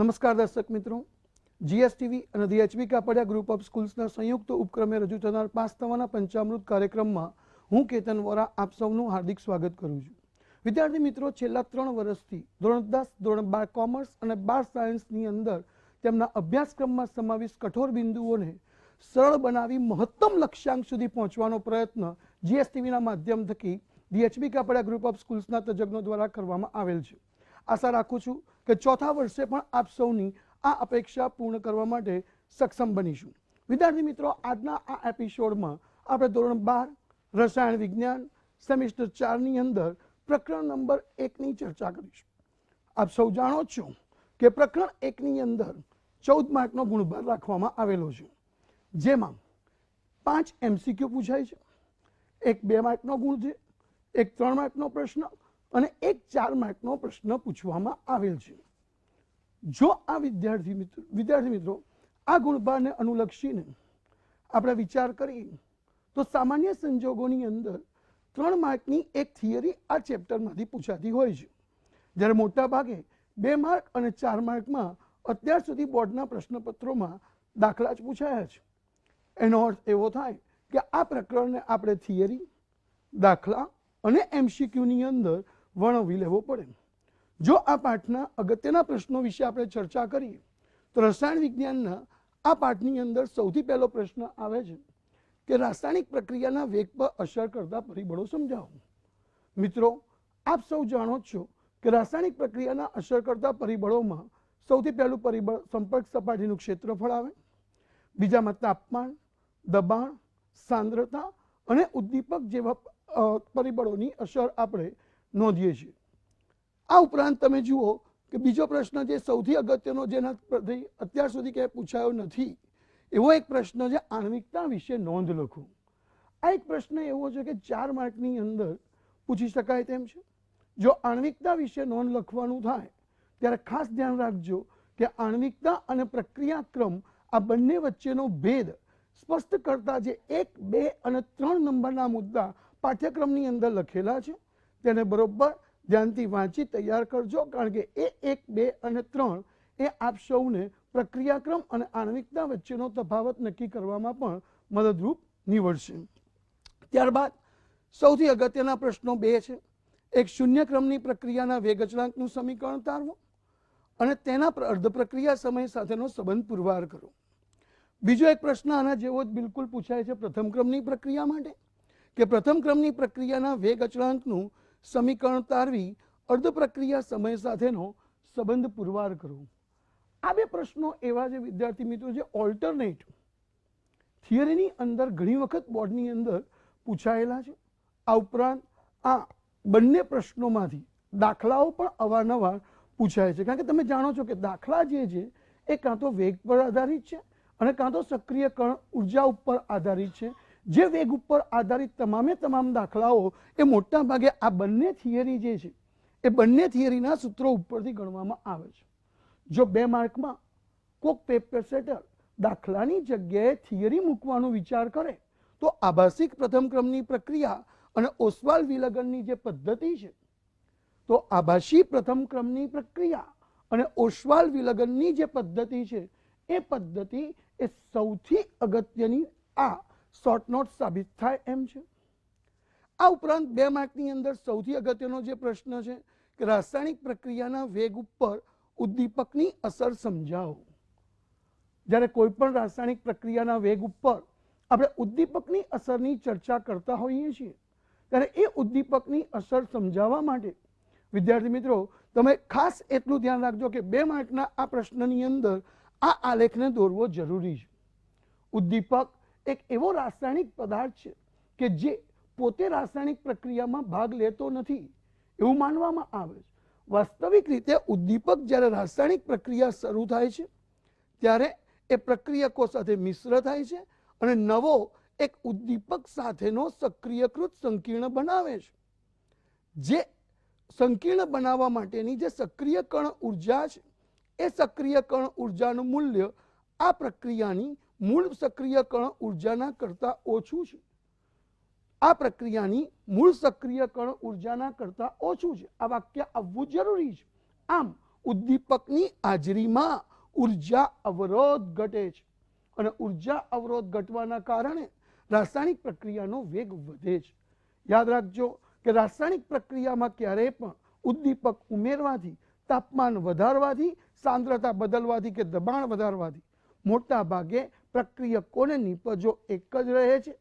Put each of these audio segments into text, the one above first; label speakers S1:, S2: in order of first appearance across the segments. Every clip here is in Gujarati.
S1: નમસ્કાર દર્શક મિત્રો. જીએસટીવી અને ધીએચબી કાપડિયા ગ્રુપ ઓફ સ્કૂલ્સના સંયુક્ત ઉપક્રમે રજૂ થનાર પાસ થવાના પંચામૃત કાર્યક્રમમાં હું કેતન વોરા આપ સૌનું હાર્દિક સ્વાગત કરું છું. વિદ્યાર્થી મિત્રો, છેલ્લા ત્રણ વર્ષથી ધોરણ દસ, ધોરણ બાર કોમર્સ અને બાર સાયન્સની અંદર તેમના અભ્યાસક્રમમાં સમાવિષ્ટ કઠોર બિંદુઓને સરળ બનાવી મહત્તમ લક્ષ્યાંક સુધી પહોંચવાનો પ્રયત્ન જીએસટીવીના માધ્યમ થકી ડીએચબી કાપડિયા ગ્રુપ ઓફ સ્કૂલ્સના તજજ્ઞો દ્વારા કરવામાં આવેલ છે. આશા રાખું છું કે ચોથા વર્ષે પણ આપ સૌની આ અપેક્ષા પૂર્ણ કરવા માટે સક્ષમ બનીશું. વિદ્યાર્થી મિત્રો, આજના આ એપિસોડમાં આપણે ધોરણ બાર, રસાયણ વિજ્ઞાન, સેમિસ્ટર ચારની અંદર પ્રકરણ નંબર એકની ચર્ચા કરીશું. આપ સૌ જાણો છો કે પ્રકરણ એકની અંદર ચૌદ માર્કનો ગુણભાર રાખવામાં આવેલો છે. જેમાં પાંચ એમસીક્યુ પૂછાય છે. એક બે માર્કનો ગુણ છે. એક ત્રણ માર્કનો પ્રશ્ન. અને એક ચાર માર્કનો પ્રશ્ન પૂછવામાં આવેલ છે. જો આ વિદ્યાર્થી મિત્રો વિદ્યાર્થી મિત્રો, આ ગુણભારને અનુલક્ષીને આપણે વિચાર કરીએ, તો સામાન્ય સંજોગોની અંદર ત્રણ માર્કની એક થિયરી આ ચેપ્ટરમાંથી પૂછાતી હોય છે. જ્યારે મોટા ભાગે બે માર્ક અને ચાર માર્કમાં અત્યાર સુધી બોર્ડના પ્રશ્નપત્રોમાં દાખલા જ પૂછાયા છે. એનો અર્થ એવો થાય કે આ પ્રકરણને આપણે થિયરી, દાખલા અને એમસીક્યુની અંદર વર્ણવી લેવો પડે. જો આ પાઠના અગત્યના પ્રશ્નો વિશે આપણે ચર્ચા કરીએ, તો રસાયણ વિજ્ઞાનના આ પાઠની અંદર સૌથી પહેલો પ્રશ્ન આવે છે કે રાસાયણિક પ્રક્રિયાના વેગ પર અસર કરતા પરિબળો સમજાવો. મિત્રો, આપ સૌ જાણો જ છો કે રાસાયણિક પ્રક્રિયાના અસર કરતા પરિબળોમાં સૌથી પહેલું પરિબળ સંપર્ક સપાટીનું ક્ષેત્રફળ આવે. બીજામાં તાપમાન, દબાણ, સાંદ્રતા અને ઉદ્દીપક જેવા પરિબળોની અસર આપણે નોંધીએ છીએ. આ ઉપરાંત તમે જુઓ કે બીજો પ્રશ્ન જે સૌથી અગત્યનો જેના અત્યાર સુધી ક્યાંય પૂછાયો નથી, એવો એક પ્રશ્ન છે આણ્વિકતા વિશે નોંધ લખો આ એક પ્રશ્ન એવો છે કે ચાર માર્કની અંદર પૂછી શકાય તેમ છે. જો આણ્વિકતા વિશે નોંધ લખવાનું થાય, ત્યારે ખાસ ધ્યાન રાખજો કે આણ્વિકતા અને પ્રક્રિયાક્રમ આ બંને વચ્ચેનો ભેદ સ્પષ્ટ કરતા જે એક, બે અને ત્રણ નંબરના મુદ્દા પાઠ્યક્રમની અંદર લખેલા છે. તેને બરોબર ધ્યાનથી વાંચી તૈયાર કરજો, કારણ કે એ એક, બે અને ત્રણ એ આપ સૌને પ્રક્રિયાક્રમ અને આણ્વિકતા વચ્ચેનો તફાવત નક્કી કરવામાં પણ મદદરૂપ નીવડશે. ત્યારબાદ સૌથી અગત્યના પ્રશ્નો બે છે. એક, શૂન્ય ક્રમની પ્રક્રિયાના વેગ અચળાંકનું સમીકરણ તારવો અને તેના અર્ધ પ્રક્રિયા સમય સાથેનો સંબંધ પુરવાર કરો બીજો એક પ્રશ્ન આના જેવો જ બિલકુલ પૂછાય છે પ્રથમ ક્રમની પ્રક્રિયા માટે, કે પ્રથમ ક્રમની પ્રક્રિયાના વેગ અચળાંકનું સમીકરણ તારવી અર્ધ પ્રક્રિયા સમય સાથેનો સંબંધ પુરવાર કરો. આ બે પ્રશ્નો એવા જે વિદ્યાર્થી મિત્રો, જે ઓલ્ટરનેટ થિયરીની અંદર ઘણી વખત બોર્ડની અંદર પૂછાયેલા છે. આ ઉપરાંત આ બંને પ્રશ્નોમાંથી દાખલાઓ પણ અવારનવાર પૂછાય છે. કારણ કે તમે જાણો છો કે દાખલા જે છે, એ કાં તો વેગ પર આધારિત છે અને કાં તો સક્રિયકરણ ઊર્જા ઉપર આધારિત છે. જે વેગ ઉપર આધારિત તમામે તમામ દાખલાઓ એ મોટા ભાગે આ બંને થિયરી જે છે, એ બંને થિયરીના સૂત્રો ઉપરથી ગણવામાં આવે છે. જો બે માર્કમાં કોક પેપર સેટર દાખલાની જગ્યાએ થિયરી મૂકવાનો વિચાર કરે, તો આભાસિક પ્રથમ ક્રમની પ્રક્રિયા અને ઓસ્વાલ વિલગનની જે પદ્ધતિ છે, તો આભાસી પ્રથમ ક્રમની પ્રક્રિયા અને ઓસવાલ વિલગનની જે પદ્ધતિ છે, એ પદ્ધતિ એ સૌથી અગત્યની આ શોર્ટ નોટ સાબિત થાય એમ છે. આ ઉપરાંત બે માર્કની અંદર સૌથી અગત્યનો જે પ્રશ્ન છે કે રાસાયણિક પ્રક્રિયાના વેગ ઉપર ઉદ્દીપકની અસર સમજાવો. જ્યારે કોઈ પણ રાસાયણિક પ્રક્રિયાના વેગ ઉપર આપણે ઉદ્દીપકની અસરની ચર્ચા કરતા હોઈએ છીએ, ત્યારે એ ઉદ્દીપકની અસર સમજાવવા માટે, વિદ્યાર્થી મિત્રો, તમે ખાસ એટલું ધ્યાન રાખજો કે બે માર્કના આ પ્રશ્નની અંદર આ આલેખને દોરવો જરૂરી છે. ઉદ્દીપક એક એવો રાસાયણિક પદાર્થ છે કે જે પોતે રાસાયણિક પ્રક્રિયામાં ભાગ લેતો નથી, એવું માનવામાં આવે છે. વાસ્તવિક રીતે ઉદ્દીપક જ્યારે રાસાયણિક પ્રક્રિયા શરૂ થાય છે, ત્યારે એ પ્રક્રિયકો સાથે મિશ્ર થાય છે અને નવો એક ઉદ્દીપક સાથેનો સક્રિયકૃત સંકીર્ણ બનાવે છે. જે સંકીર્ણ બનાવવા માટેની જે સક્રિય કણ ઊર્જા છે, એ સક્રિય કણ ઉર્જાનું મૂલ્ય આ પ્રક્રિયાની મૂળ સક્રિયકરણ ઉર્જાના કરતાં ઓછું છે. આ પ્રક્રિયાની મૂળ સક્રિયકરણ ઉર્જાના કરતાં ઓછું છે. આ વાક્ય આવવું જરૂરી છે. આમ, ઉદ્દીપકની હાજરીમાં ઊર્જા અવરોધ ઘટે છે અને ઊર્જા અવરોધ ઘટવાના કારણે રાસાયણિક પ્રક્રિયાનો વેગ વધે છે. યાદ રાખજો કે રાસાયણિક પ્રક્રિયામાં ક્યારેય પણ ઉદ્દીપક ઉમેરવાથી, તાપમાન વધારવાથી, સાંદ્રતા બદલવાથી કે દબાણ વધારવાથી મોટા ભાગે પ્રક્રિયકોને નિપજો એક જ રહે છે?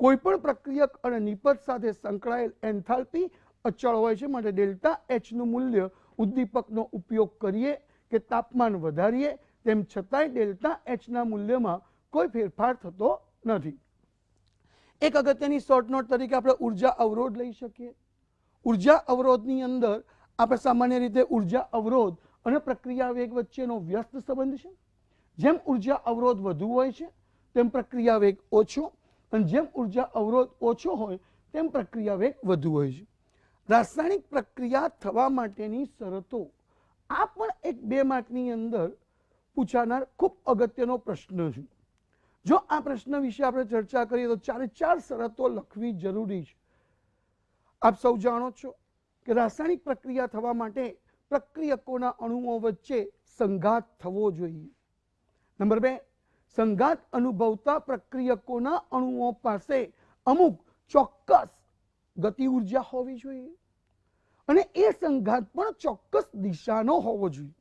S1: કોઈ પણ પ્રક્રિયક અને નિપજ સાથે સંકળાયેલ એન્થાલ્પી અચળ હોય છે માટે ડેલ્ટા એચનું મૂલ્ય ઉદ્દીપકનો ઉપયોગ કરીએ કે તાપમાન વધારીએ, તેમ છતાંય ડેલ્ટા એચના મૂલ્યમાં કોઈ ફેરફાર થતો નથી. એક અગત્યની શોર્ટ નોટ તરીકે આપણે ઊર્જા અવરોધ લઈ શકીએ. ઊર્જા અવરોધની અંદર આપણે સામાન્ય રીતે ઊર્જા અવરોધ અને પ્રક્રિયા વેગ વચ્ચેનો વ્યસ્ત સંબંધ છે. જેમ ઊર્જા અવરોધ વધુ હોય છે, તેમ પ્રક્રિયા વેગ ઓછો અને જેમ ઊર્જા અવરોધ ઓછો હોય, તેમ પ્રક્રિયા વેગ વધુ હોય છે. રાસાયણિક પ્રક્રિયા થવા માટેની શરતો આ પણ એક બે માર્કની અંદર પૂછાનાર ખૂબ અગત્યનો પ્રશ્ન છે. જો આ પ્રશ્ન વિશે આપણે ચર્ચા કરીએ તો ચારે ચાર શરતો લખવી જરૂરી છે. આપ સૌ જાણો છો કે રાસાયણિક પ્રક્રિયા થવા માટે પ્રક્રિયકોના અણુઓ વચ્ચે સંઘાત થવો જોઈએ. નંબર બે સંઘાત અનુભવતા પ્રક્રિયકોના અણુઓ પાસે અમુક ચોક્કસ ગતિ ઊર્જા હોવી જોઈએ અને એ સંઘાત પણ ચોક્કસ દિશાનો હોવો જોઈએ.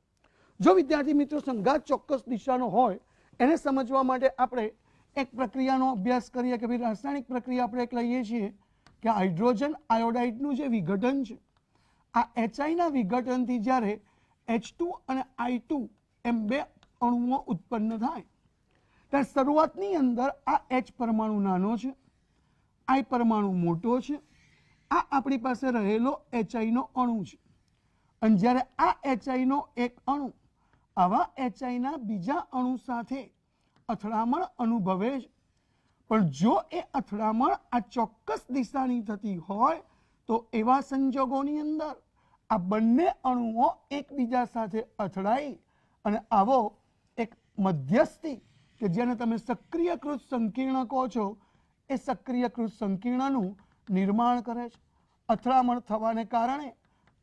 S1: જો વિદ્યાર્થી મિત્રો સંઘાત ચોક્કસ દિશાનો હોય, એને સમજવા માટે આપણે એક પ્રક્રિયાનો અભ્યાસ કરીએ કે ભાઈ રાસાયણિક પ્રક્રિયા આપણે એક લઈએ છીએ કે હાઇડ્રોજન આયોડાઇડનું જે વિઘટન છે, આ એચઆઈના વિઘટનથી જ્યારે એચ ટુ અને આઈ એમ બે અણુઓ ઉત્પન્ન થાય. ત્યારે શરૂઆતની અંદર આ એચ પરમાણુ નાનો છે આઈ પરમાણુ મોટો છે, આ આપણી પાસે રહેલો એચઆઈનો અણુ છે. અને જ્યારે આ એચઆઈનો એક અણુ આવા એચઆઈના બીજા અણુ સાથે અથડામણ અનુભવે છે. પણ જો એ અથડામણ આ ચોક્કસ દિશાની થતી હોય, તો એવા સંજોગોની અંદર આ બંને અણુઓ એકબીજા સાથે અથડાઈ અને આવો મધ્યસ્થી, કે જેને તમે સક્રિયકૃત સંકીર્ણ કહો છો, એ સક્રિયકૃત સંકીર્ણનું નિર્માણ કરે છે. અથડામણ થવાને કારણે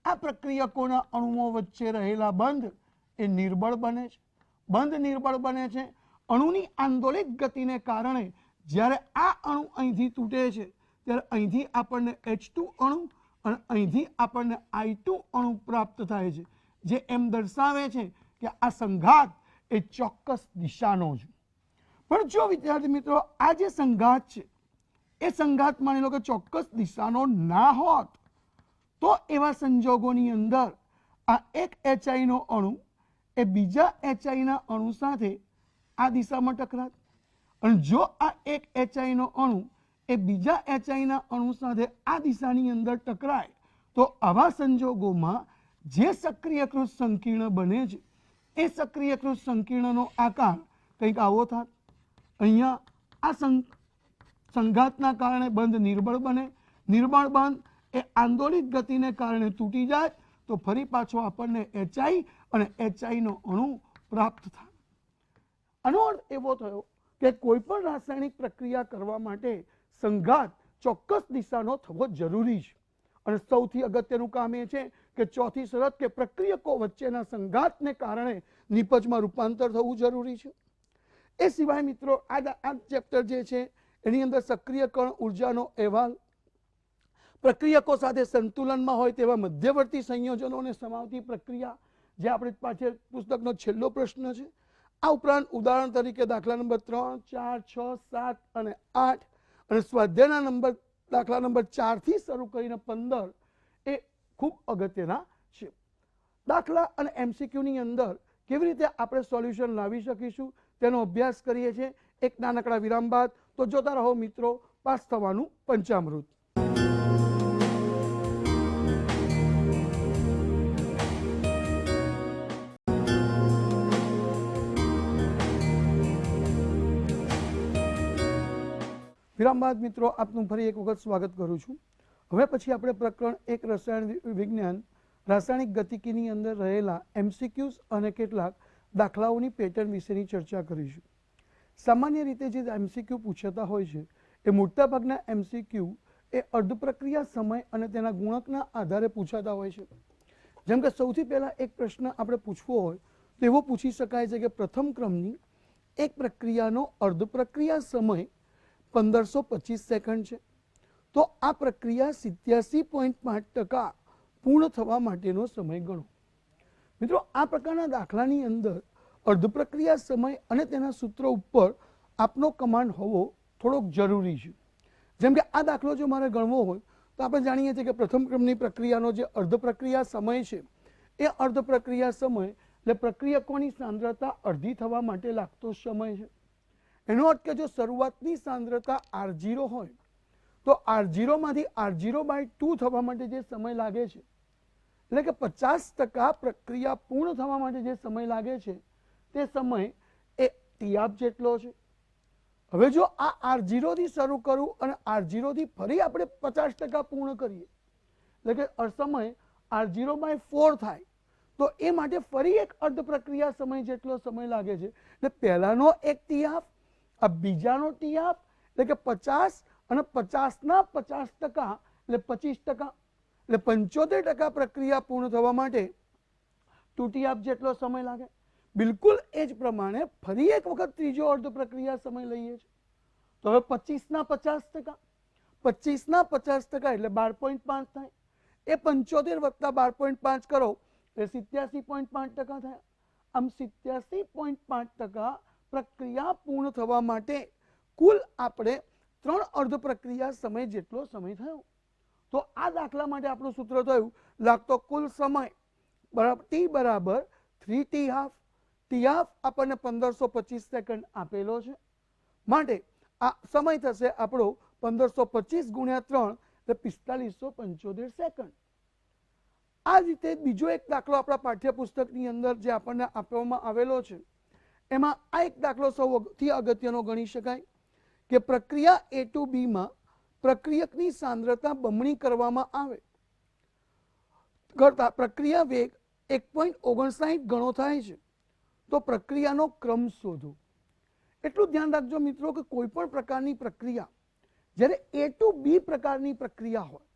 S1: આ પ્રક્રિયકોના અણુઓ વચ્ચે રહેલા બંધ એ નિર્બળ બને છે. બંધ નિર્બળ બને છે. અણુની આંદોલિત ગતિને કારણે જ્યારે આ અણુ અહીંથી તૂટે છે, ત્યારે અહીંથી આપણને એચ અણુ અને અહીંથી આપણને આઈ અણુ પ્રાપ્ત થાય છે, જે એમ દર્શાવે છે કે આ સંઘાત એ ચોક્કસ દિશાનો જ. પણ જો વિદ્યાર્થી મિત્રો, આ જે સંઘાત છે, એ સંઘાત માની લો કે ચોક્કસ દિશાનો ના હોત, તો એવા સંજોગોની અંદર આ એક એચઆઈનો અણુ એ બીજા એચઆઈના અણુ સાથે આ દિશામાં ટકરાત. અને જો આ એક એચઆઈનો અણુ એ બીજા એચઆઈના અણુ સાથે આ દિશાની અંદર ટકરાય, તો આવા સંજોગોમાં જે સક્રિયકૃત સંકીર્ણ બને છે એ સક્રિયકૃત સંકીર્ણનો આકાર? કંઈક આવો થાત. અહીંયા આ સંઘાતના કારણે બંધ નિર્બળ બને. નિર્બળ બંધ એ આંદોલિત ગતિને કારણે તૂટી જાય તો ફરી પાછો આપણને એચઆઈ અને એચઆઈનો અણુ પ્રાપ્ત થાય. આનો અર્થ એવો થયો કે કોઈ પણ રાસાયણિક પ્રક્રિયા કરવા માટે સંઘાત ચોક્કસ દિશાનો થવો જરૂરી છે. અને સૌથી અગત્યનું કામ એ છે કે ચોથી શરત કે પ્રક્રિયકો વચ્ચેના સંઘાતને કારણે નિપજમાં રૂપાંતર થવું જરૂરી છે. એ સિવાય મિત્રો, આ આ ચેપ્ટર જે છે, એની અંદર સક્રિયકરણ ઉર્જાનો અહેવાલ, પ્રક્રિયકો સાથે સંતુલનમાં હોય તેવા મધ્યવર્તી સંયોજનોને સમાવતી પ્રક્રિયા, જે આપણે પાછળ પુસ્તકનો છેલ્લો પ્રશ્ન છે. આ ઉપરાંત ઉદાહરણ તરીકે દાખલા નંબર ત્રણ, ચાર, છ, સાત અને આઠ અને સ્વાધ્યાયના નંબર, દાખલા નંબર ચારથી શરૂ કરીને પંદર ખૂબ અગત્યના છે દાખલા અને એમસીક્યુની અંદર કેવી રીતે આપણે સોલ્યુશન લાવી શકીશું તેનો અભ્યાસ કરીએ છીએ. એક નાનકડા વિરામ બાદ તો જોતા રહો મિત્રો પાસ થવાનું પંચામૃત. વિરામ બાદ મિત્રો, આપનું ફરી એક વખત સ્વાગત કરું છું. હવે પછી આપણે પ્રકરણ એક રસાયણ વિજ્ઞાન, રાસાયણિક ગતિકીની અંદર રહેલા એમસીક્યુઝ અને કેટલાક દાખલાઓની પેટર્ન વિશેની ચર્ચા કરીશું. સામાન્ય રીતે જે એમસીક્યુ પૂછાતા હોય છે, એ મોટાભાગના એમસીક્યુ એ અર્ધ પ્રક્રિયા સમય અને તેના ગુણકના આધારે પૂછાતા હોય છે. જેમ કે સૌથી પહેલાં એક પ્રશ્ન આપણે પૂછવો હોય, તો એવો પૂછી શકાય છે કે પ્રથમ ક્રમની એક પ્રક્રિયાનો અર્ધ પ્રક્રિયા સમય પંદરસો પચીસ સેકન્ડ છે. તો આ પ્રક્રિયા સિત્યાસી પોઈન્ટ પાંચ ટકા પૂર્ણ થવા માટેનો સમય ગણો. મિત્રો, આ પ્રકારના દાખલાની અંદર અર્ધ પ્રક્રિયા સમય અને તેના સૂત્રો ઉપર આપનો કમાન્ડ હોવો થોડોક જરૂરી છે. જેમ કે આ દાખલો જો મારે ગણવો હોય, તો આપણે જાણીએ છીએ કે પ્રથમ ક્રમની પ્રક્રિયાનો જે અર્ધ પ્રક્રિયા સમય છે, એ અર્ધ પ્રક્રિયા સમય એટલે પ્રક્રિયકોની સાંદ્રતા અડધી થવા માટે લાગતો સમય છે. એનો અર્થ કે જો શરૂઆતની સાંદ્રતા આર હોય તો આર જીરોમાંથી આર જીરો બાય ટુ થવા માટે જે સમય લાગે છે, એટલે કે પચાસ ટકા પ્રક્રિયા પૂર્ણ થવા માટે જે સમય લાગે છે, તે સમય એ ટીઆપ જેટલો છે. હવે જો આ આર જીરોથી શરૂ કરું અને આર જીરોથી ફરી આપણે પચાસ ટકા પૂર્ણ કરીએ, એટલે કે સમય આર જીરો બાય ફોર થાય, તો એ માટે ફરી એક અર્ધ પ્રક્રિયા સમય જેટલો સમય લાગે છે. એટલે પહેલાંનો એક ટીઆપ, આ બીજાનો ટીઆપ, એટલે કે પચાસ અને પચાસના પચાસ ટકા એટલે પચીસ ટકા એટલે પંચોતેર ટકા પ્રક્રિયા પૂર્ણ થવા માટે તૂટી આપ જેટલો સમય લાગે. બિલકુલ એ જ પ્રમાણે ફરી એક વખત ત્રીજો અર્ધ પ્રક્રિયા સમય લઈએ છીએ. તો હવે પચીસના પચાસ ટકા. પચીસના પચાસ ટકા એટલે બાર પોઈન્ટ પાંચ થાય. એ પંચોતેર વત્તા બાર પોઈન્ટ પાંચ કરો એટલે સિત્યાસી પોઈન્ટ પાંચ ટકા થયા. આમ સિત્યાસી પોઈન્ટ પાંચ ટકા પ્રક્રિયા પૂર્ણ થવા માટે કુલ આપણે ત્રણ અર્ધ પ્રક્રિયા સમય જેટલો સમય થયો. તો આ દાખલા માટે આપણું સૂત્ર થયું, લાગતો કુલ સમય બરાબર ટી બરાબર three T half T half આપણને પંદરસો પચીસ સેકન્ડ આપેલો છે. માટે આ સમય થશે આપણો પંદરસો પચીસ ગુણ્યા ત્રણ, એટલે પિસ્તાલીસો પંચોતેર સેકન્ડ. આ રીતે બીજો એક દાખલો આપણા પાઠ્યપુસ્તકની અંદર જે આપણને આપવામાં આવેલો છે, એમાં આ એક દાખલો સૌથી અગત્યનો ગણી શકાય. કે પ્રક્રિયા એ ટુ બીમાં પ્રક્રિયકની સાંદ્રતા બમણી કરવામાં આવે. કરતા પ્રક્રિયા વેગ એક પોઈન્ટ ઓગણસાઠ ગણો થાય છે. તો પ્રક્રિયાનો ક્રમ શોધો. એટલું ધ્યાન રાખજો મિત્રો કે કોઈ પણ પ્રકારની પ્રક્રિયા, જ્યારે એ ટુ બી પ્રકારની પ્રક્રિયા હોય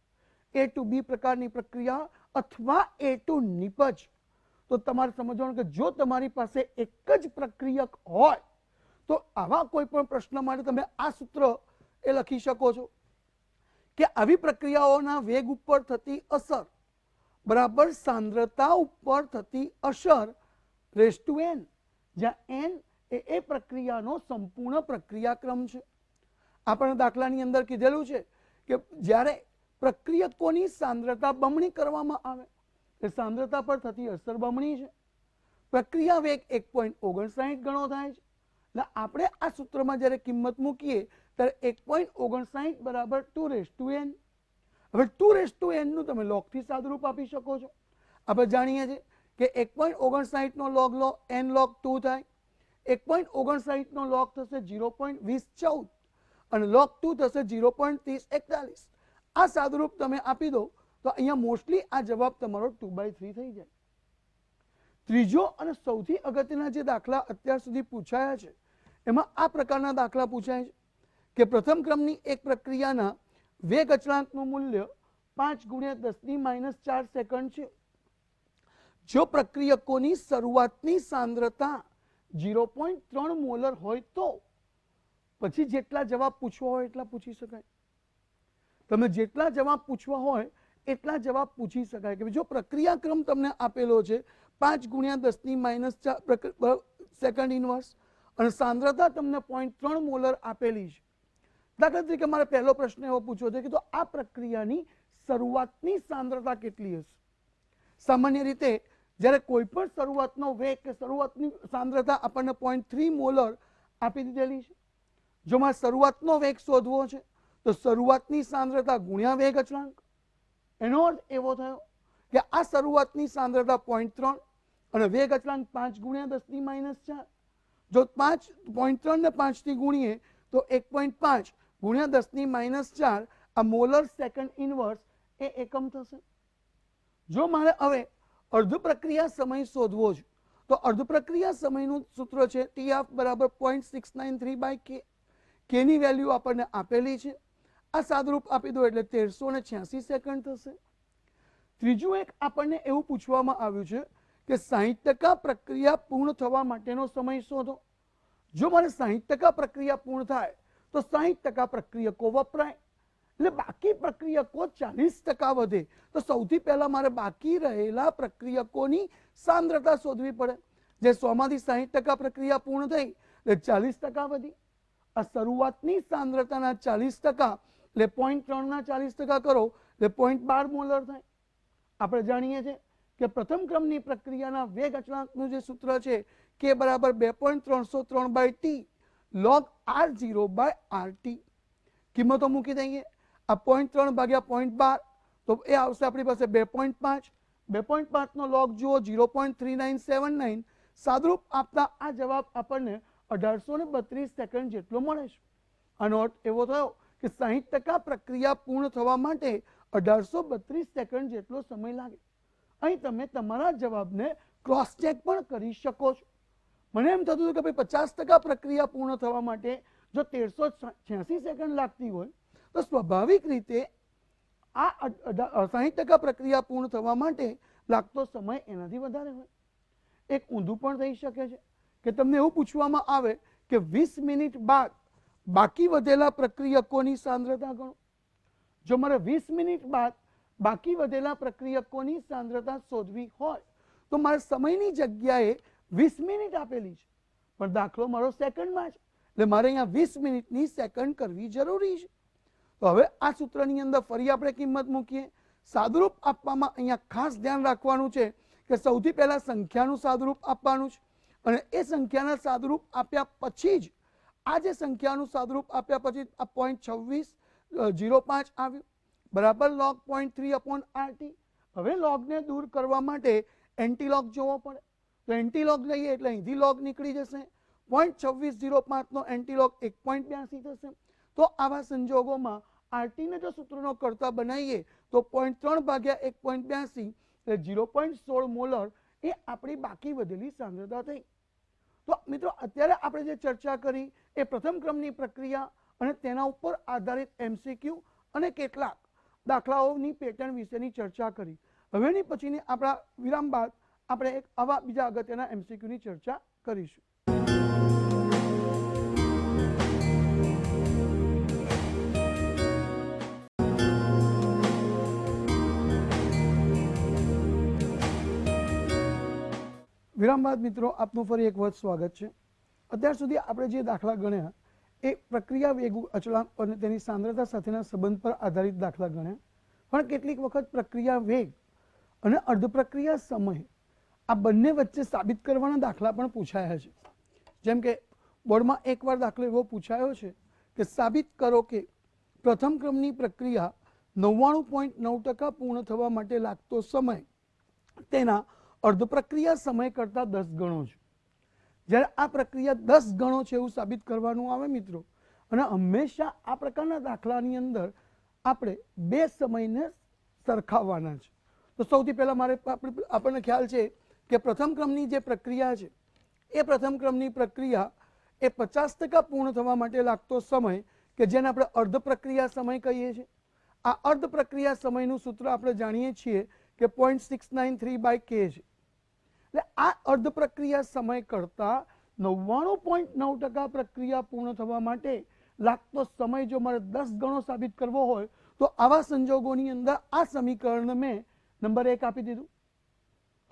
S1: એ ટુ બી પ્રકારની પ્રક્રિયા અથવા એ ટુ નિપજ, તો તમારે સમજવાનું કે જો તમારી પાસે એક જ પ્રક્રિયક હોય તો આવા કોઈ પણ પ્રશ્ન માટે તમે આ સૂત્ર એ લખી શકો છો કે આવી પ્રક્રિયાઓના વેગ ઉપર થતી અસર બરાબર સાંદ્રતા ઉપર થતી અસર રેસ ટુ એન જ્યાં એન એ એ પ્રક્રિયાનો સંપૂર્ણ પ્રક્રિયાક્રમ છે. આપણે દાખલાની અંદર કીધેલું છે કે જ્યારે પ્રક્રિયકોની સાંદ્રતા બમણી કરવામાં આવે, એ સાંદ્રતા પર થતી અસર બમણી છે. પ્રક્રિયા વેગ એક પોઈન્ટ ઓગણસાઠ ગણો થાય છે. એટલે આપણે આ સૂત્રમાં જ્યારે કિંમત મૂકીએ, ત્યારે એક પોઈન્ટ ઓગણસાઠ બરાબર ટુ રેસ ટુ એન હવે ટુ રેસ ટુ એનનું તમે લોગથી સાદુરૂપ આપી શકો છો. આપણે જાણીએ છીએ કે એક પોઈન્ટ ઓગણસાઠનો લોગ લો એન લોગ ટુ થાય. એક પોઈન્ટ ઓગણસાઠનો લોગ થશે ઝીરો પોઈન્ટ વીસ ચૌદ. અને લોગ ટુ થશે ઝીરો પોઈન્ટ ત્રીસ એકતાલીસ. આ સાદુરૂપ તમે આપી દો, તો અહીંયા મોસ્ટલી આ જવાબ તમારો ટુ બાય થ્રી થઈ જાય. ત્રીજો અને સૌથી અગત્યના જે દાખલા અત્યાર સુધી પૂછાયા છે, એમાં આ પ્રકારના દાખલા પૂછાય છે કે પ્રથમ ક્રમની એક પ્રક્રિયાના વેગ અચળાંકનું મૂલ્ય પાંચ ગુણ્યા દસની માઇનસ ચાર સેકન્ડ છે. જો પ્રક્રિયકોની શરૂઆતની સાંદ્રતા ઝીરો પોઈન્ટ ત્રણ મોલર હોય તો પછી જેટલા જવાબ પૂછવા હોય એટલા પૂછી શકાય. તમે જેટલા જવાબ પૂછવા હોય એટલા જવાબ પૂછી શકાય. કે જો પ્રક્રિયાક્રમ તમને આપેલો છે પાંચ ગુણ્યા દસની માઇનસ ચાર સેકન્ડ ઇન્વર્સ અને સાંદ્રતા તમને પોઈન્ટ ત્રણ મોલર આપેલી છે. દાખલા તરીકે મારે પહેલો પ્રશ્ન એવો પૂછવો છે કે તો આ પ્રક્રિયાની શરૂઆતની સાંદ્રતા કેટલી હશે? સામાન્ય રીતે જ્યારે કોઈ પણ શરૂઆતનો વેગ કે શરૂઆતની સાંદ્રતા આપણને પોઈન્ટ થ્રી મોલર આપી દીધેલી છે. જો મારે શરૂઆતનો વેગ શોધવો છે, તો શરૂઆતની સાંદ્રતા ગુણ્યા વેગ અચળાંક. એનો અર્થ એવો થયો કે આ શરૂઆતની સાંદ્રતા પોઈન્ટ ત્રણ અને વેગ અચળાંક પાંચ ગુણ્યા દસની માઇનસ ચાર. જો પાંચ પોઈન્ટ ત્રણ ને પાંચથી ગુણીએ, તો એક પોઈન્ટ પાંચ ગુણ્યા દસની માઇનસ ચાર, આ મોલર સેકન્ડ ઇનવર્સ એ એકમ થશે. જો મારે હવે અર્ધ પ્રક્રિયા સમય શોધવો છે, તો અર્ધ પ્રક્રિયા સમયનું સૂત્ર છે ટી આફ બરાબર point six nine three by K કેની વેલ્યુ આપણને આપેલી છે. આ સાદરૂપ આપી દો એટલે તેરસો ને છ્યાસી સેકન્ડ થશે. ત્રીજું એક આપણને એવું પૂછવામાં આવ્યું છે કે સાહીઠ ટકા પ્રક્રિયા પૂર્ણ થવા માટેનો સમય શોધો. જો મારે સાહીઠ ટકા પ્રક્રિયા પૂર્ણ થાય, તો સાહીઠ ટકા પ્રક્રિયકો વપરાય. એટલે બાકી પ્રક્રિયકો ચાલીસ ટકા વધે, તો સૌથી પહેલાં મારે બાકી રહેલા પ્રક્રિયકોની સાંદ્રતા શોધવી પડે. જે સોમાંથી સાહીઠ ટકા પ્રક્રિયા પૂર્ણ થઈ, એટલે ચાલીસ ટકા વધી. આ શરૂઆતની સાંદ્રતાના ચાલીસ ટકા, એટલે પોઈન્ટ ત્રણના ચાલીસ ટકા કરો, એટલે પોઈન્ટ બાર મોલર થાય. આપણે જાણીએ છીએ કે પ્રથમ ક્રમની પ્રક્રિયાના વેગ અચળાંકનું જે સૂત્ર છે કે બરાબર બે પોઈન્ટ ત્રણસો ત્રણ by T log R zero by R T કિંમતો મૂકી દઈએ. આ પોઈન્ટ ત્રણ ભાગ્યા પોઈન્ટ બાર, તો એ આવશે આપણી પાસે બે પોઈન્ટ પાંચ. બે પોઈન્ટ પાંચનો લોગ જુઓ zero point three nine seven nine સાદરૂપ આપતા આ જવાબ આપણને અઢારસો ને બત્રીસ સેકન્ડ જેટલો મળે છે. આનો અર્થ એવો થયો કે સાહીઠ ટકા પ્રક્રિયા પૂર્ણ થવા માટે અઢારસો બત્રીસ સેકન્ડ જેટલો સમય લાગે. અહીં તમે તમારા જવાબને ક્રોસ ચેક પણ કરી શકો છો. મને એમ થતું હતું કે ભાઈ પચાસ ટકા પ્રક્રિયા પૂર્ણ થવા માટે જો તેરસો છ્યાસી સેકન્ડ લાગતી હોય, તો સ્વાભાવિક રીતે આ સાહીઠ ટકા પ્રક્રિયા પૂર્ણ થવા માટે લાગતો સમય એનાથી વધારે હોય. એક ઊંધું પણ થઈ શકે છે કે તમને એવું પૂછવામાં આવે કે વીસ મિનિટ બાદ બાકી વધેલા પ્રક્રિયકોની સાંદ્રતા ગણો. જો મારે વીસ મિનિટ બાદ બાકી વધેલા પ્રક્રિયકોની સાંદ્રતા શોધવી હોય તો મારે સમયની જગ્યાએ વીસ મિનિટ આપેલી છે. પણ દાખલો મારો સેકન્ડમાં છે. એટલે મારે અહીંયા વીસ મિનિટની સેકન્ડ કરવી જરૂરી છે. તો હવે આ સૂત્રની અંદર ફરી આપણે કિંમત મૂકીએ. સાદુરૂપ આપવામાં અહીંયા ખાસ ધ્યાન રાખવાનું છે કે સૌથી પહેલાં સંખ્યાનું સાદુરૂપ આપવાનું છે અને એ સંખ્યાના સાદુરૂપ આપ્યા પછી જ આ જે સંખ્યાનું સાદુરૂપ આપ્યા પછી આ પોઈન્ટ છવ્વીસ જીરો પાંચ આવ્યું. બરાબર log point three upon RT હવે લોગને દૂર કરવા માટે એન્ટીલોગ જોવો પડે. તો એન્ટીલોગ લઈએ એટલે અહીંથી લોગ નીકળી જશે. પોઈન્ટ છવ્વીસ ઝીરો પાંચનો એન્ટીલોગ એક પોઈન્ટ બ્યાસી થશે. તો આવા સંજોગોમાં આરટીને જો સૂત્રનો કરતા બનાવીએ, તો પોઈન્ટ ત્રણ ભાગ્યા એક પોઈન્ટ બ્યાસી એટલે ઝીરો પોઈન્ટ સોળ મોલર એ આપણી બાકી વધેલી સાંદ્રતા થઈ. તો મિત્રો, અત્યારે આપણે જે ચર્ચા કરી એ પ્રથમ ક્રમની પ્રક્રિયા અને તેના ઉપર આધારિત એમસીક્યુ અને કેટલાક દાખલાઓની પેટર્ન વિશેની ચર્ચા કરી. હવેની પછીની આપણા વિરામ બાદ આપણે એક આવા બીજા અગત્યના એમસીક્યુની ચર્ચા કરીશું. વિરામ બાદ મિત્રો, આપનું ફરી એક વખત સ્વાગત છે. અત્યાર સુધી આપણે જે દાખલા ગણ્યા એ પ્રક્રિયા વેગું અચળાંક અને તેની સાંદ્રતા સાથેના સંબંધ પર આધારિત દાખલા ગણ્યા. પણ કેટલીક વખત પ્રક્રિયા વેગ અને અર્ધ પ્રક્રિયા સમય આ બંને વચ્ચે સાબિત કરવાના દાખલા પણ પૂછાયા છે. જેમ કે, બોર્ડમાં એકવાર દાખલો એવો પૂછાયો છે કે સાબિત કરો કે પ્રથમ ક્રમની પ્રક્રિયા નવ્વાણું પોઈન્ટ નવ ટકા પૂર્ણ થવા માટે લાગતો સમય તેના અર્ધ પ્રક્રિયા સમય કરતાં દસ ગણો છે. જ્યારે આ પ્રક્રિયા દસ ગણો છે એવું સાબિત કરવાનું આવે મિત્રો. અને હંમેશા આ પ્રકારના દાખલાની અંદર આપણે બે સમયને સરખાવવાના છે. તો સૌથી પહેલાં મારે આપણને ખ્યાલ છે કે પ્રથમ ક્રમની જે પ્રક્રિયા છે, એ પ્રથમ ક્રમની પ્રક્રિયા એ પચાસ ટકા પૂર્ણ થવા માટે લાગતો સમય કે જેને આપણે અર્ધ પ્રક્રિયા સમય કહીએ છીએ. આ અર્ધ પ્રક્રિયા સમયનું સૂત્ર આપણે જાણીએ છીએ કે point six nine three by K છે. એટલે આ અર્ધ પ્રક્રિયા સમય કરતાં નવ્વાણું પોઈન્ટ નવ ટકા પ્રક્રિયા પૂર્ણ થવા માટે લાગતો સમય જો મારે દસ ગણો સાબિત કરવો હોય, તો આવા સંજોગોની અંદર આ સમીકરણ મેં નંબર એક આપી દીધું.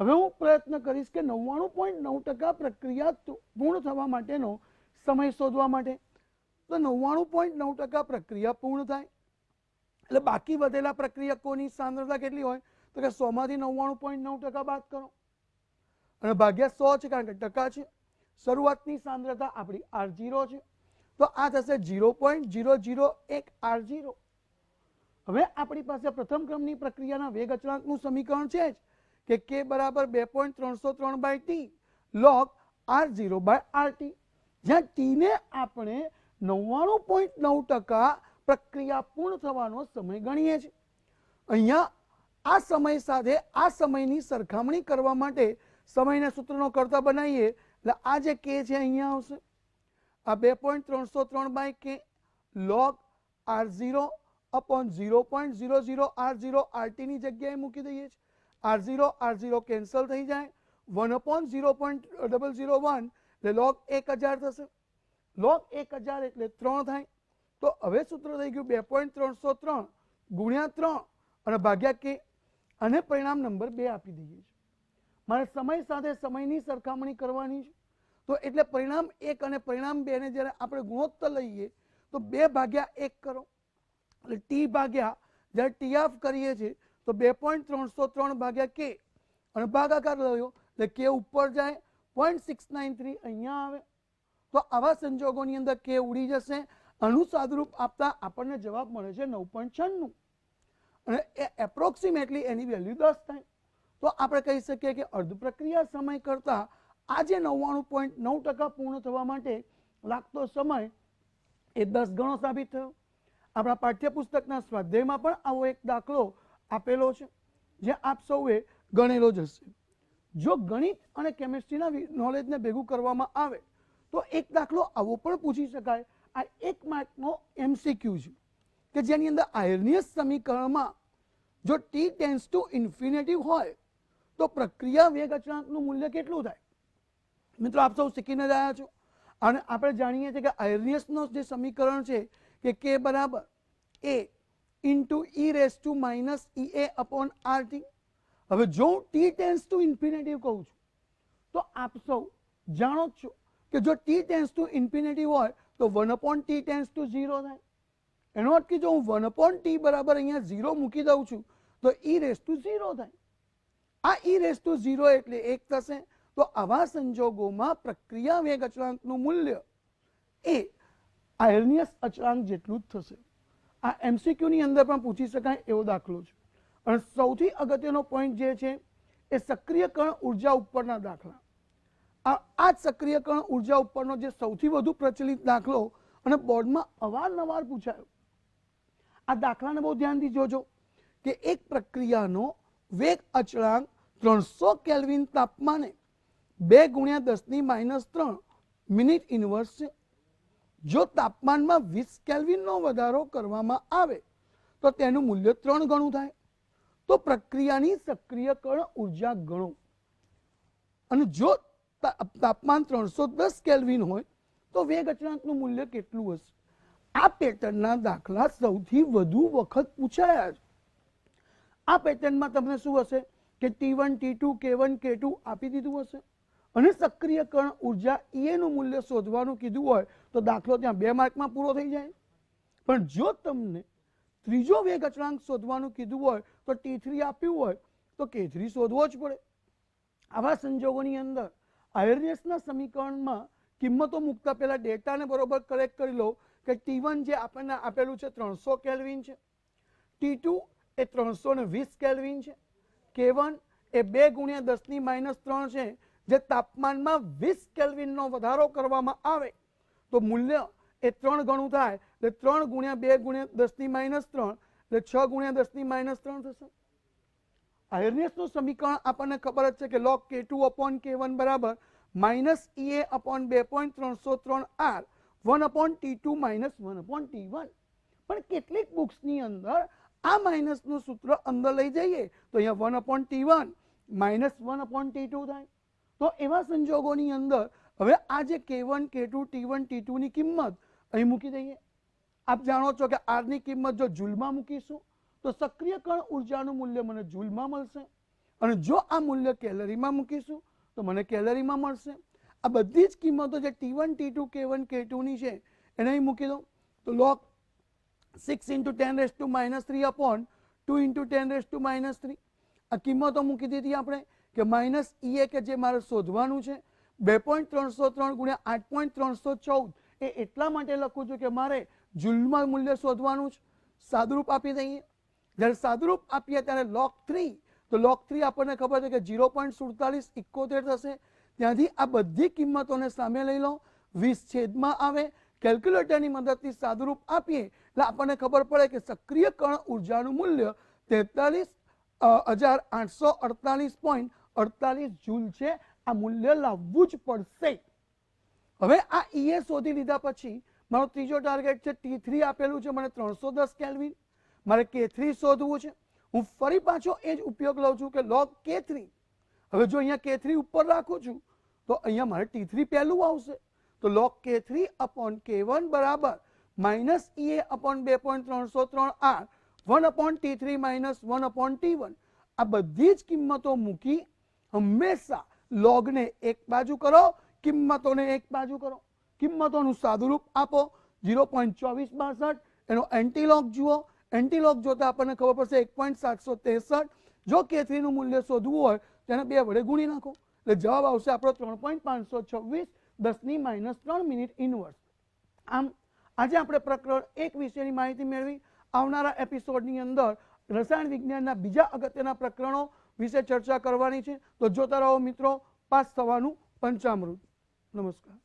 S1: હવે હું પ્રયત્ન કરીશ કે નવ્વાણું પોઈન્ટ નવ ટકા પ્રક્રિયા પૂર્ણ થવા માટેનો સમય શોધવા માટે. તો નવ્વાણું પોઈન્ટ નવ ટકા પ્રક્રિયા પૂર્ણ થાય. એટલે બાકી વધેલા પ્રક્રિયકોની સાંદ્રતા કેટલી હોય? તો કે સોમાંથી નવ્વાણું પોઈન્ટ નવ ટકા બાદ કરો. અને ભાગ્યા સો છે કારણ કે ટકા છે. શરૂઆતની સાંદ્રતા આપણી આર જીરો છે. તો આ થશે જીરો પોઈન્ટ જીરો જીરો એક આર જીરો. હવે આપણી પાસે પ્રથમ ક્રમની પ્રક્રિયાના વેગ અચળાંકનું સમીકરણ છે જ કે કે બરાબર બે પોઈન્ટ ત્રણસો ત્રણ by T log R zero by R T. જ્યાં ટીને આપણે નવ્વાણું પોઈન્ટ નવ ટકા પ્રક્રિયા પૂર્ણ થવાનો સમય ગણીએ છીએ. અહીંયા આ સમય સાથે આ સમયની સરખામણી કરવા માટે સમયના સૂત્રનો કરતા બનાવીએ, એટલે આ જે કે છે અહીંયા આવશે. આ બે પોઈન્ટ ત્રણસો ત્રણ by K log R zero upon zero point zero zero R zero આરટીની જગ્યાએ મૂકી દઈએ છીએ. R zero R zero cancel થઈ જાય. One upon zero point double zero one એટલે લોગ એક હજાર થશે. લોગ એક હજાર એટલે ત્રણ થાય. તો હવે સૂત્ર થઈ ગયું બે પોઈન્ટ ત્રણસો ત્રણ ગુણ્યા ત્રણ અને ભાગ્યા કે, અને પરિણામ નંબર બે આપી દઈએ છીએ. મારે સમય સાથે સમયની સરખામણી કરવાની છે. તો એટલે પરિણામ એક અને પરિણામ બે ને જ્યારે આપણે ગુણોત્તર લઈએ, તો બે ભાગ્યા એક કરો. એટલે ટી ભાગ્યા જ્યારે ટી ઓફ કરીએ છીએ, તો બે પોઈન્ટ ત્રણસો ત્રણ ભાગ્યા કે અને ભાગાકાર લયો એટલે કે ઉપર જાય પોઈન્ટ સિક્સ નાઇન થ્રી અહીંયા આવે. તો આવા સંજોગોની અંદર કે ઉડી જશે. આનું સાદુરૂપ આપતા આપણને જવાબ મળે છે નવ પોઈન્ટ છન્નું. અને એ એપ્રોક્સિમેટલી એની વેલ્યુ દસ થાય. તો આપણે કહી શકીએ કે અર્ધ પ્રક્રિયા સમય કરતાં આજે નવ્વાણું પોઈન્ટ નવ ટકા પૂર્ણ થવા માટે લાગતો સમય એ દસ ગણો સાબિત થયો. આપણા પાઠ્યપુસ્તકના સ્વાધ્યાયમાં પણ આવો એક દાખલો આપેલો છે, જે આપ સૌએ ગણેલો જ હશે. જો ગણિત અને કેમિસ્ટ્રીના નોલેજને ભેગું કરવામાં આવે, તો એક દાખલો આવો પણ પૂછી શકાય. આ એક માર્કનો એમસીક્યુ છે, કે જેની અંદર આયર્નિયસ સમીકરણમાં જો ટી ટેન્સ ટુ ઇન્ફિનેટિવ હોય તો પ્રક્રિયા વેગ અચળાંકનું મૂલ્ય કેટલું થાય? મિત્રો, આપ સૌ શીખીને આવ્યા છો. અને આપણે જાણીએ છીએ કે આયર્નિયસનો જે સમીકરણ છે કે કે બરાબર A into E raise to minus E A upon R T હવે જો ટી ટેન્સ ટુ ઇન્ફિનેટિવ કહું છું, તો આપ સૌ જાણો જ છો કે જો ટી ટેન્સ ટુ ઇન્ફિનેટિવ હોય, તો one upon T tends to zero થાય. એનો અર્થ કે જો હું વન અપોન ટી બરાબર અહીંયા ઝીરો મૂકી દઉં છું, તો ઈ રેસ ટુ ઝીરો થાય. આ ઈ રેસ ટુ ઝીરો એટલે એક થશે. તો આવા સંજોગોમાં પ્રક્રિયા વેગ અચળાંકનું મૂલ્ય એ આયર્નિયસ અચળાંક જેટલું જ થશે. આ એમસીક્યુની અંદર પણ પૂછી શકાય એવો દાખલો છે. અને સૌથી અગત્યનો પોઈન્ટ જે છે એ સક્રિયકરણ ઊર્જા ઉપરના દાખલા. આ જ સક્રિયકરણ ઊર્જા ઉપરનો જે સૌથી વધુ પ્રચલિત દાખલો અને બોર્ડમાં અવારનવાર પૂછાયો. આ દાખલાને બહુ ધ્યાનથી જોજો કે એક પ્રક્રિયાનો વેગ અચળાંક ત્રણસો કેલ્વિન તાપમાને બે ગુણ્યા દસની માઇનસ ત્રણ મિનિટ ઇન્વર્સ છે. જો તાપમાનમાં વીસ કેલ્વિનનો વધારો કરવામાં આવે, તો તેનું મૂલ્ય ત્રણ ગણું થાય. તો પ્રક્રિયાની સક્રિયકરણ ઊર્જા ગણો. અને જો તાપમાન ત્રણસો દસ કેલ્વિન હોય, તો વેગ અચળાંકનું મૂલ્ય કેટલું હશે? આ પેટર્નના દાખલા સૌથી વધુ વખત પૂછાયા છે. આ પેટર્નમાં તમને શું હશે? કે T one T two K one K two આપી દીધું હશે. અને સક્રિયકરણ ઊર્જા ઈએ નું મૂલ્ય શોધવાનું કીધું હોય, તો દાખલો ત્યાં બે માર્કમાં પૂરો થઈ જાય. પણ જો તમને ત્રીજો વેગ અચળાંક શોધવાનું કીધું હોય, તો ટી થ્રી આપ્યું હોય, તો કે શોધવો જ પડે. આવા સંજોગોની અંદર આયર્નિયસના સમીકરણમાં કિંમતો મૂકતા પહેલાં ડેટાને બરોબર કરેક્ટ કરી લો કે ટી વન જે આપણને આપેલું છે, ત્રણસો કેલ્વિન છે. ટી ટુ એ ત્રણસો ને વીસ કેલ્વિન છે. કે વન એ બે ગુણ્યા દસની માઇનસ ત્રણ છે, જે તાપમાનમાં વીસ કેલ્વિનનો વધારો કરવામાં આવે. તો મૂલ્ય એ ત્રણ ગણું થાય, એટલે ત્રણ ગુણ્યા બે ગુણ્યા દસની માઇનસ ત્રણ, એટલે છ ગુણ્યા દસની માઇનસ ત્રણ થશે. આયર્નિયસનું સમીકરણ આપણને ખબર જ છે કે log K two upon K one બરાબર માઇનસ ઈ એ અપોન બે પોઈન્ટ ત્રણસો ત્રણ R one upon T two minus one upon T one પણ કેટલીક બુક્સની અંદર આ માઇનસનું સૂત્ર અંદર લઈ જઈએ, તો અહીંયા one upon T one minus one upon T two થાય. તો એવા સંજોગોની અંદર હવે આ જે કે વન કે ટુ ટી વન ટી ટુની કિંમત અહીં મૂકી દઈએ. આપ જાણો છો કે આરની કિંમત જો જૂલમાં મૂકીશું, તો સક્રિય કણ ઉર્જાનું મૂલ્ય મને જૂલમાં મળશે. અને જો આ મૂલ્ય કેલરીમાં મૂકીશું, તો મને કેલરીમાં મળશે. આ બધી જ કિંમતો જે T one T two K one K ટુની છે, એને અહીં મૂકી દો તો log six into ten raise to minus three upon two into ten raise to minus three આ કિંમતો મૂકી દીધી આપણે કે માઇનસ ઈ કે જે મારે શોધવાનું છે, બે પોઈન્ટ ત્રણસો ત્રણ ગુણ્યા આઠ પોઈન્ટ ત્રણસો ચૌદ. એ એટલા માટે લખું છું કે મારે જુલમાં મૂલ્ય શોધવાનું છે. સાદુરૂપ આપી દઈએ. જ્યારે સાદુરૂપ આપીએ ત્યારે લોક થ્રી તો લોક થ્રી આપણને ખબર છે કે ઝીરો પોઈન્ટ સુડતાલીસ ઇકોતેર થશે. ત્યાંથી આ બધી કિંમતોને સામે લઈ લો. વીસ છેદમાં આવે. કેલ્ક્યુલેટરની મદદથી સાદુરૂપ આપીએ. એટલે આપણને ખબર પડે કે સક્રિય કણ ઉર્જાનું મૂલ્ય તેતાલીસ હજાર આઠસો અડતાલીસ પોઈન્ટ અડતાલીસ જૂલ છે. આ મૂલ્ય લાવવું જ પડશે. હવે આ ઈએ શોધી લીધા પછી મારો ત્રીજો ટાર્ગેટ છે ટી થ્રી આપેલું છે. મને ત્રણસો દસ કેલ્વિન મારે કે થ્રી શોધવું છે. હું ફરી પાછો એ જ ઉપયોગ લઉં છું કે લોગ કે થ્રી હવે જો અહીંયા કે થ્રી ઉપર રાખું છું, તો અહીંયા મારે ટી થ્રી પહેલું આવશે. તો log K three upon K one બરાબર માઇનસ ઈ એ અપોન બે પોઈન્ટ ત્રણસો ત્રણ R one upon T three minus one upon T one. આ બધી જ કિંમતો મૂકી હંમેશા લોગને એક બાજુ કરો, કિંમતોને એક બાજુ કરો. કિંમતોનું સાદુરૂપ આપો, ઝીરો પોઈન્ટ ચોવીસ બાસઠ, એનો એન્ટીલોગ જુઓ. એન્ટીલોગ જોતા આપણને ખબર પડશે એક પોઈન્ટ સાતસો ત્રેસઠ. જો કે થ્રીનું મૂલ્ય શોધવું હોય તેને બે વડે ગુણી નાખો. એટલે જવાબ આવશે આપણો ત્રણ પોઈન્ટ પાંચસો છવ્વીસ, દસની માઇનસ ત્રણ મિનિટ ઇનવર્સ આમ આજે આપણે પ્રકરણ એક વિશેની માહિતી મેળવી. આવનારા એપિસોડની અંદર રસાયણ વિજ્ઞાનના બીજા અગત્યના પ્રકરણો વિશે ચર્ચા કરવાની છે. તો જોતા રહો મિત્રો, પાસ થવાનું પંચામૃત. નમસ્કાર.